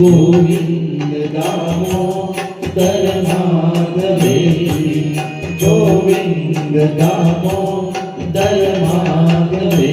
गोविन्द दामो दरमागवे गोविन्द दामो दरमागवे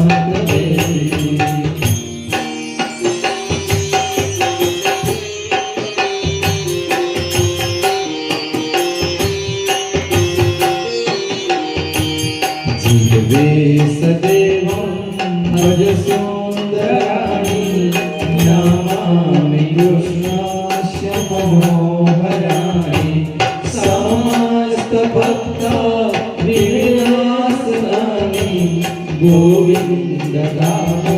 सदैवं भजसुन्दराणि नमामि कृष्णास्य मनोहराणि समस्तभक्ता विनाशनानि गोविन्ददामो